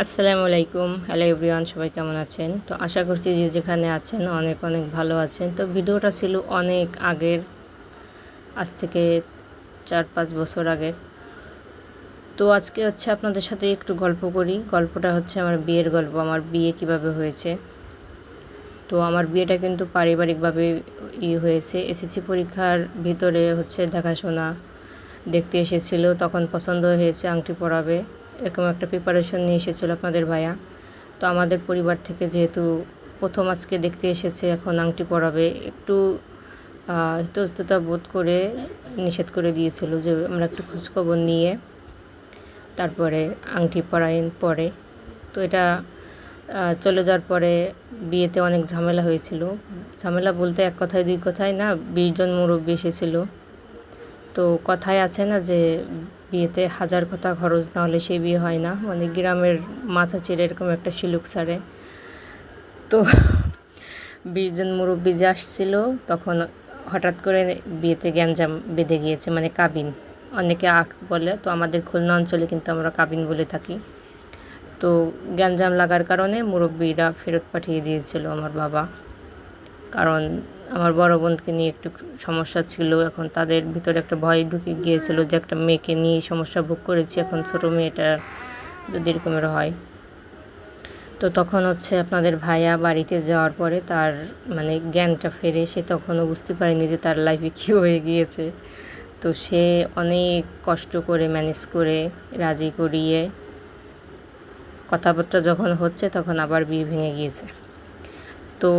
আসসালামু আলাইকুম। Hello everyone, সবাই কেমন আছেন? তো আশা করছি যে যেখানে আছেন অনেক অনেক ভালো আছেন। তো ভিডিওটা ছিল অনেক আগের, আজ থেকে চার পাঁচ বছর আগের। তো আজকে হচ্ছে আপনাদের সাথে একটু গল্প করি। গল্পটা হচ্ছে আমার বিয়ের গল্প, আমার বিয়ে কীভাবে হয়েছে। তো আমার বিয়েটা কিন্তু পারিবারিকভাবে ই হয়েছে। এসএসসি পরীক্ষার ভিতরে হচ্ছে দেখাশোনা দেখতে এসেছিল, তখন পছন্দ হয়েছে, আংটি পরাবে। এরকম একটা প্রিপারেশন নিয়ে এসেছিল আপনাদের ভাইয়া। তো আমাদের পরিবার থেকে যেহেতু প্রথম আজকে দেখতে এসেছে, এখন আংটি পরাবে, একটু ইতস্ততা বোধ করে নিষেধ করে দিয়েছিল যে আমরা একটু খোঁজখবর নিয়ে তারপরে আংটি পরাই পরে। তো এটা চলে যাওয়ার পরে বিয়েতে অনেক ঝামেলা হয়েছিল। ঝামেলা বলতে এক কথায় দুই কথায় না বিশজন মুরব্বী এসেছিল। তো কথায় আছে না যে বিয়েতে হাজার কথা খরচ না হলে সেই বিয়ে হয় না। মানে গ্রামের মাথা চেড়ে এরকম একটা শিলুক সারে। তো বিশজন মুরব্বী যে আসছিল, তখন হঠাৎ করে বিয়েতে গ্যাঞ্জাম বেঁধে গিয়েছে মানে কাবিন। অনেকে আখ বলে, তো আমাদের খুলনা অঞ্চলে কিন্তু আমরা কাবিন বলে থাকি। তো গ্যাঞ্জাম লাগার কারণে মুরব্বীরা ফেরত পাঠিয়ে দিয়েছিল আমার বাবা। কারণ আমার বড় বোনকে নিয়ে একটু সমস্যা ছিল, এখন তাদের ভিতরে একটা ভয় ঢুকে গিয়েছিল যে একটা মেয়েকে নিয়ে সমস্যা ভোগ করেছি, এখন ছোটো মেয়েটা যদি এরকমের হয়। তো তখন হচ্ছে আপনাদের ভাইয়া বাড়িতে যাওয়ার পরে তার মানে জ্ঞানটা ফেরে, সে তখনও বুঝতে পারেনি যে তার লাইফে কী হয়ে গিয়েছে। তো সে অনেক কষ্ট করে ম্যানেজ করে, রাজি করিয়ে কথাবার্তা যখন হচ্ছে তখন আবার বিয়ে ভেঙে গিয়েছে। তো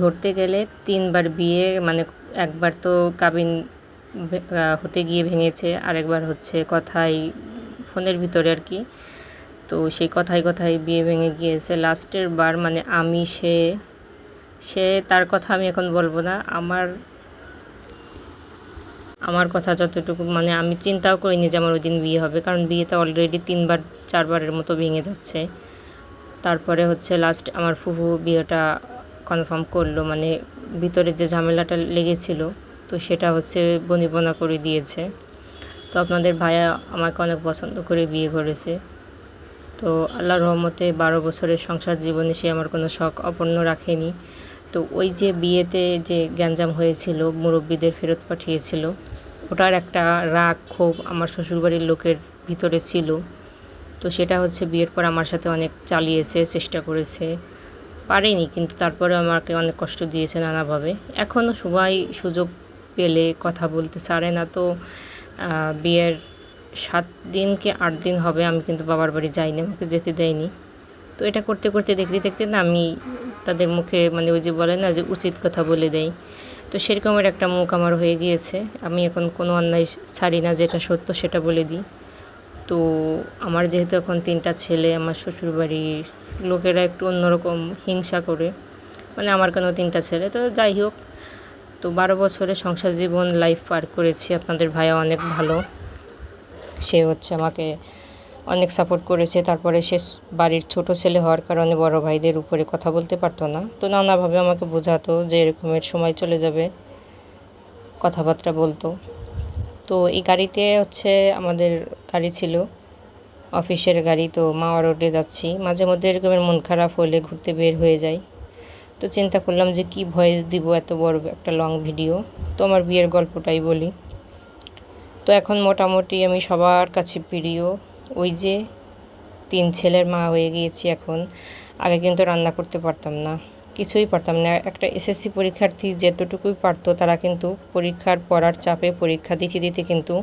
ধরতে গেলে তিনবার বিয়ে মানে একবার তো কাবিন হতে গিয়ে ভেঙেছে, আরেকবার হচ্ছে কথাই ফোনের ভিতরে আর কি। তো সেই কথায় কথায় বিয়ে ভেঙে গিয়েছে। লাস্টের বার মানে আমি, সে সে, তার কথা আমি এখন বলব না। আমার আমার কথা যতটুকু মানে আমি চিন্তাও করিনি যে আমার ওই দিন বিয়ে হবে, কারণ বিয়েতে অলরেডি তিনবার, চারবারের মতো ভেঙে যাচ্ছে। তারপরে হচ্ছে লাস্ট আমার ফুফু বিয়েটা কনফার্ম করল মানে ভিতরে যে ঝামেলাটা লেগেছিল, তো সেটা হচ্ছে বনিবনা করে দিয়েছে। তো আপনাদের ভাইয়া আমাকে অনেক পছন্দ করে বিয়ে করেছে। তো আল্লাহ রহমতে বারো বছরের সংসার জীবনে সে আমার কোনো শখ অপূর্ণ রাখেনি। তো ওই যে বিয়েতে যে গ্যাঞ্জাম হয়েছিল, মুরব্বীদের ফেরত পাঠিয়েছিল, ওটার একটা রাগ ক্ষোভ আমার শ্বশুরবাড়ির লোকের ভিতরে ছিল। তো সেটা হচ্ছে বিয়ের পর আমার সাথে অনেক চালিয়েছে, চেষ্টা করেছে। পারেনি, কিন্তু তারপরে আমাকে অনেক কষ্ট দিয়েছে নানাভাবে। এখনও সবাই সুযোগ পেলে কথা বলতে চারে না তো বিয়ের সাত দিন কি আট দিন হবে আমি কিন্তু বাবার বাড়ি যাইনি, আমাকে যেতে দেয়নি। তো এটা করতে করতে দেখতে দেখতে না আমি তাদের মুখে মানে ওই যে বলে না যে উচিত কথা বলে দেয় তো সেরকমের একটা মুখ আমার হয়ে গিয়েছে। আমি এখন কোনো অন্যায় ছাড়ি না যেটা সত্য সেটা বলে দিই। তো আমার যেহেতু এখন তিনটা ছেলে, আমার শ্বশুরবাড়ির লোকেরা একটু অন্যরকম হিংসা করে। মানে আমার কেন তিনটা ছেলে, তো যাই হোক। তো বারো বছরে সংসার জীবন লাইফ পার করেছি। আপনাদের ভাইয়া অনেক ভালো। সে হচ্ছে আমাকে অনেক সাপোর্ট করেছে। তারপরে সে বাড়ির ছোট ছেলে হওয়ার কারণে বড় ভাইদের উপরে কথা বলতে পারতো না। তো নানাভাবে আমাকে বোঝাতো যে এরকমের সময় চলে যাবে। কথাবার্তা বলতো। তো এই গাড়িতে হচ্ছে আমাদের গাড়ি ছিল, অফিসের গাড়ি, তো মাওয়া রোডে যাচ্ছি। মাঝে মধ্যে এরকমের মন খারাপ হলে ঘুরতে বের হয়ে যাই। তো চিন্তা করলাম যে কি ভয়েস দিব এত বড় একটা লং ভিডিও। তো আমার বিয়ের গল্পটাই বলি। তো এখন মোটামুটি আমি সবার কাছে প্রিয় ওই যে তিন ছেলের মা হয়ে গিয়েছি এখন। আগে কিন্তু রান্না করতে পারতাম না। কিছুই পারতাম না। একটা এসএসসি পরীক্ষার্থী যেতটুকুই পারতো, তারা কিন্তু পরীক্ষার পড়ার চাপে পরীক্ষা দিতে দিতে কিন্তু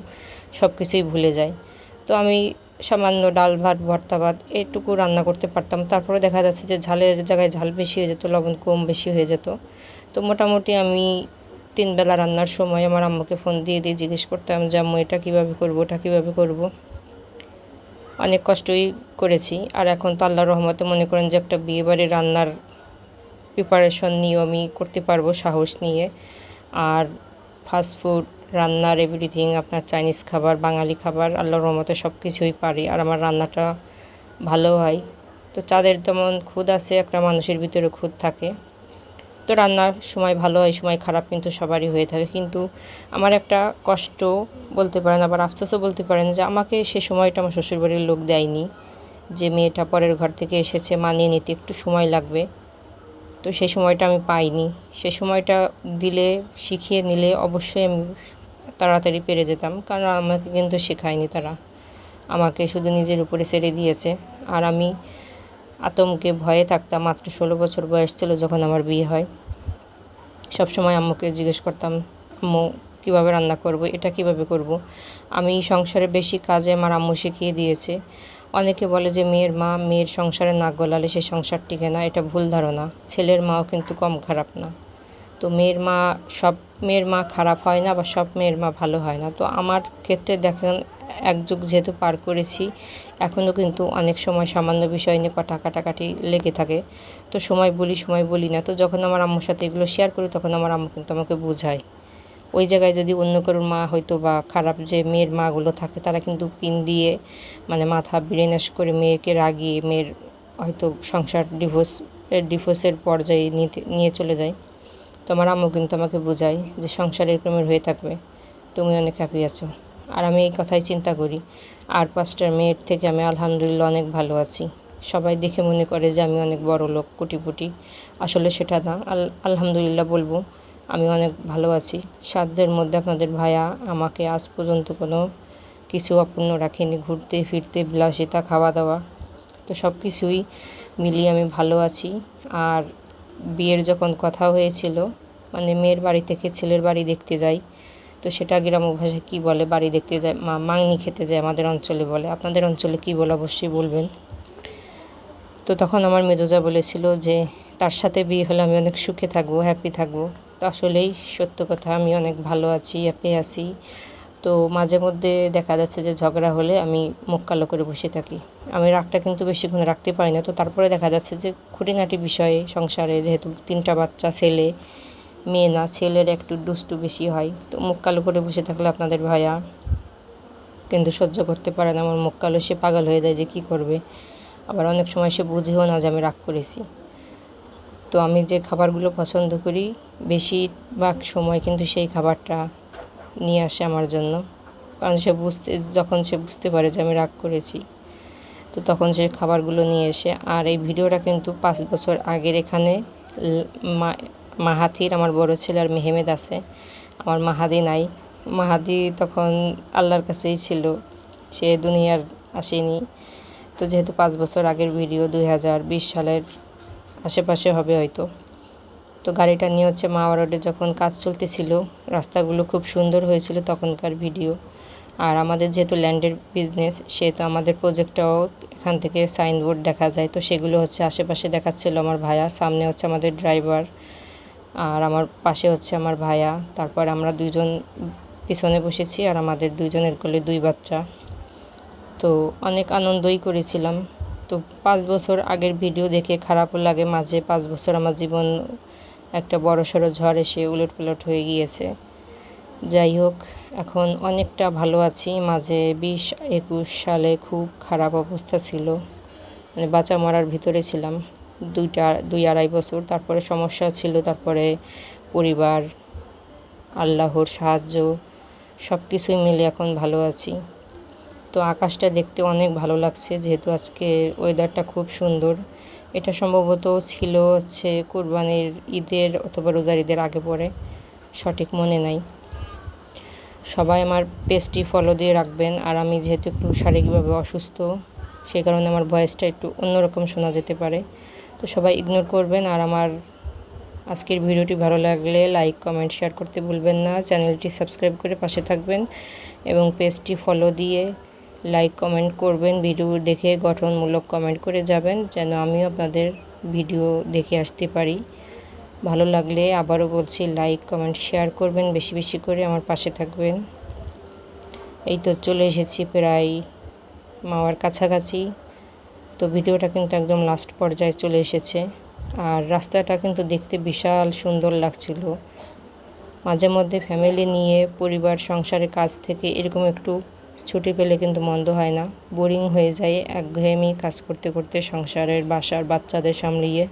সব কিছুই ভুলে যায়। তো আমি সামান্য ডাল, ভাত, ভর্তা, ভাত এটুকু রান্না করতে পারতাম। তারপরে দেখা যাচ্ছে যে ঝালের জায়গায় ঝাল বেশি হয়ে যেত, লবণ কম বেশি হয়ে যেত। তো মোটামুটি আমি তিন বেলা রান্নার সময় আমার আম্মুকে ফোন দিয়ে দিয়ে জিজ্ঞেস করতাম যে, আম্মু, এটা কীভাবে করব, ওটা কীভাবে করব? অনেক কষ্টই করেছি। আর এখন তো আল্লাহ রহমতে মনে করেন যে একটা বিয়েবাড়ির রান্নার প্রিপারেশন নিয়েও আমি করতে পারব সাহস নিয়ে। আর ফাস্টফুড রান্নার এভরিথিং আপনার চাইনিজ খাবার, বাঙালি খাবার, আল্লাহর রহমতে সব কিছুই পারি। আর আমার রান্নাটা ভালো হয়। তো চাঁদের তেমন খুদ আছে, একটা মানুষের ভিতরে খুদ থাকে। তো রান্নার সময় ভালো হয়, সময় খারাপ কিন্তু সবারই হয়ে থাকে। কিন্তু আমার একটা কষ্ট বলতে পারেন, আবার আফসোসও বলতে পারেন যে আমাকে সে সময়টা আমার শ্বশুরবাড়ির লোক দেয়নি। যে মেয়েটা পরের ঘর থেকে এসেছে, মানিয়ে নিতে একটু সময় লাগবে। তো সেই সময়টা আমি পাইনি। সে সময়টা দিলে, শিখিয়ে নিলে অবশ্যই আমি তাড়াতাড়ি পেরে যেতাম, কারণ আমাকে কিন্তু শেখায়নি তারা। আমাকে শুধু নিজের উপরে ছেড়ে দিয়েছে। আর আমি আতঙ্কে ভয়ে থাকতাম, মাত্র ষোলো বছর বয়স ছিল যখন আমার বিয়ে হয়। সবসময় আম্মুকে জিজ্ঞেস করতাম, আম্মু, কীভাবে রান্না করব? এটা কীভাবে করব? আমি সংসারে বেশি কাজে আমার আম্মু শিখিয়ে দিয়েছে। অনেকে বলে যে মেয়ের মা মেয়ের সংসারে নাক গলালে সে সংসার টিকে না, এটা ভুল ধারণা। ছেলের মাও কিন্তু কম খারাপ না। তো মেয়ের মা, সব মেয়ের মা খারাপ হয় না বা সব মেয়ের মা ভালো হয় না। তো আমার ক্ষেত্রে দেখেন, এক যুগ যেহেতু পার করেছি এখনও কিন্তু অনেক সময় সামান্য বিষয় নিয়ে কথা কাটাকাটি লেগে থাকে। তো সময় বলি সময় বলি না। তো যখন আমার আম্মুর সাথে এগুলো শেয়ার করি, তখন আমার আম্মু কিন্তু আমাকে বোঝায়। ওই জায়গায় যদি অন্য কারোর মা হয়তো বা খারাপ যে মেয়ের মাগুলো থাকে, তারা কিন্তু পিন দিয়ে মানে মাথা বিরেনাশ করে মেয়েকে রাগিয়ে মেয়ের হয়তো সংসার ডিভোর্স ডিভোর্সের পর্যায়ে নিতে, নিয়ে চলে যায়। তো আমার আম্মু কিন্তু আমাকে বোঝায় যে সংসার এরকমের হয়ে থাকবে, তুমি অনেক হ্যাপি আছো। আর আমি এই কথাই চিন্তা করি, আর পাঁচটার মেয়ের থেকে আমি আলহামদুলিল্লাহ অনেক ভালো আছি। সবাই দেখে মনে করে যে আমি অনেক বড় লোক কোটিপটি আসলে সেটা না। আল, আলহামদুলিল্লাহ বলব আমি অনেক ভালো আছি সাধ্যের মধ্যে আপনাদের ভাইয়া আমাকে আজ পর্যন্ত কোনো কিছু অপূর্ণ রাখিনি, ঘুরতে, ফিরতে, বিলাসিতা খাওয়া দাওয়া তো সব কিছুই মিলিয়ে আমি ভালো আছি। আর বিয়ের যখন কথা হয়েছিল মানে মেয়ের বাড়ি থেকে ছেলের বাড়ি দেখতে যাই, তো সেটা গ্রাম্য ভাষায় কী বলে? বাড়ি দেখতে যায়, মা মাংনি খেতে যায় আমাদের অঞ্চলে বলে। আপনাদের অঞ্চলে কী বলে? অবশ্যই বলবেন। তো তখন আমার মেজোজা বলেছিল যে, তার সাথে বিয়ে হলে আমি অনেক সুখে থাকব হ্যাপি থাকব। আসলেই সত্য কথা, আমি অনেক ভালো আছি হ্যাপি আছি। তো মাঝে মধ্যে দেখা যাচ্ছে যে ঝগড়া হলে আমি মুখ কালো করে বসে থাকি। আমি রাগটা কিন্তু বেশিক্ষণ রাখতে পারি না। তো তারপরে দেখা যাচ্ছে যে খুঁটিনাটি বিষয়ে সংসারে যেহেতু তিনটা বাচ্চা, ছেলে, মেয়ে না, ছেলের একটু দুষ্টু বেশি হয়। তো মুখ কালো করে বসে থাকলে আপনাদের ভাইয়া কিন্তু সহ্য করতে পারে না। আমার মুখ কালো, সে পাগল হয়ে যায় যে কি করবে? আবার অনেক সময় সে বুঝেও না যে আমি রাগ করেছি। তো আমি যে খাবারগুলো পছন্দ করি বেশিরভাগ সময় কিন্তু সেই খাবারটা নিয়ে আসে আমার জন্য। কারণ সে বুঝতে, যখন সে বুঝতে পারে যে আমি রাগ করেছি, তো তখন সে খাবারগুলো নিয়ে এসে, আর এই ভিডিওটা কিন্তু পাঁচ বছর আগের এখানে মাহাতির আমার বড় ছেলে আর মেহেমেদ আছে, আমার মাহাদি নাই। মাহাদি তখন আল্লাহর কাছেই ছিল, সে দুনিয়ার আসেনি। তো যেহেতু পাঁচ বছর আগের ভিডিও দুই হাজার বিশ সালের আশেপাশে হবে হয়তো। তো গাড়িটা নিয়ে হচ্ছে মাওয়া রোডে যখন কাজ চলতেছিল, রাস্তাগুলো খুব সুন্দর হয়েছিল তখনকার ভিডিও আর আমাদের যেহেতু ল্যান্ডের বিজনেস সেহেতু আমাদের প্রজেক্টটাও এখান থেকে সাইনবোর্ড দেখা যায়। তো সেগুলো হচ্ছে আশেপাশে দেখাচ্ছিল আমার ভাইয়া, সামনে হচ্ছে আমাদের ড্রাইভার আর আমার পাশে হচ্ছে আমার ভাইয়া। তারপর আমরা দুইজন পিছনে বসেছি আর আমাদের দুজনের কোলে দুই বাচ্চা। তো অনেক আনন্দই করেছিলাম। তো পাঁচ বছর আগের ভিডিও দেখে খারাপও লাগে মাঝে পাঁচ বছর আমার জীবন একটা বড় সড়ো ঝড় এসে উলট পালট হয়ে গিয়েছে। যাই হোক, এখন অনেকটা ভালো আছি। মাঝে বিশ একুশ সালে খুব খারাপ অবস্থা ছিল। মানে বাঁচা মরার ভিতরে ছিলাম দুইটা, দুই আড়াই বছর। তারপরে সমস্যা ছিল, তারপরে পরিবার, আল্লাহর সাহায্য সব কিছুই মিলে এখন ভালো আছি। তো আকাশটা দেখতে অনেক ভালো লাগছে, যেহেতু আজকে ওয়েদারটা খুব সুন্দর। এটা সম্ভবত ছিল হচ্ছে কোরবানির ঈদের অথবা রোজার ঈদের আগে পরে, সঠিক মনে নাই। সবাই আমার পেজটি ফলো দিয়ে রাখবেন, আর আমি যেহেতু একটু শারীরিকভাবে অসুস্থ সেই কারণে আমার ভয়েসটা একটু অন্যরকম শোনা যেতে পারে। তো সবাই ইগনোর করবেন, আর আমার আজকের ভিডিওটি ভালো লাগলে লাইক কমেন্ট শেয়ার করতে ভুলবেন না। চ্যানেলটি সাবস্ক্রাইব করে পাশে থাকবেন এবং পেজটি ফলো দিয়ে লাইক কমেন্ট করবেন ভিডিও দেখে গঠনমূলক কমেন্ট করে যাবেন, যেন আমিও আপনাদের ভিডিও দেখে আসতে পারি। ভালো লাগলে আবারও বলছি লাইক কমেন্ট শেয়ার করবেন, বেশি বেশি করে আমার পাশে থাকবেন। এই তো চলে এসেছি প্রায় মাওয়ার কাছাকাছি। তো ভিডিওটা কিন্তু একদম লাস্ট পর্যায়ে চলে এসেছে। আর রাস্তাটা কিন্তু দেখতে বিশাল সুন্দর লাগছিল। মাঝে মধ্যে ফ্যামিলি নিয়ে, পরিবার, সংসারের কাজ থেকে এরকম একটু ছুটি পেলে কিন্তু মন্দ হয় না। বোরিং হয়ে যায়, একঘেয়েমি কাজ করতে করতে সংসারের, বাসার বাচ্চাদের সামলিয়ে।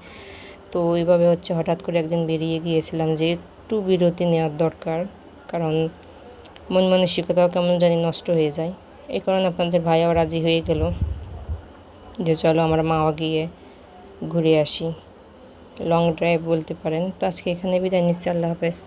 তো ওইভাবে হচ্ছে হঠাৎ করে একদিন বেরিয়ে গিয়েছিলাম যে একটু বিরতি নেওয়ার দরকার। কারণ মন মানসিকতাও কেমন জানি নষ্ট হয়ে যায়। এই কারণে আপনাদের ভাইয়াও রাজি হয়ে গেল যে চলো আমরা মাওয়া গিয়ে ঘুরে আসি। লং ড্রাইভ বলতে পারেন। তো আজকে এখানে বিদায় নিচ্ছি। আল্লাহ হাফেজ।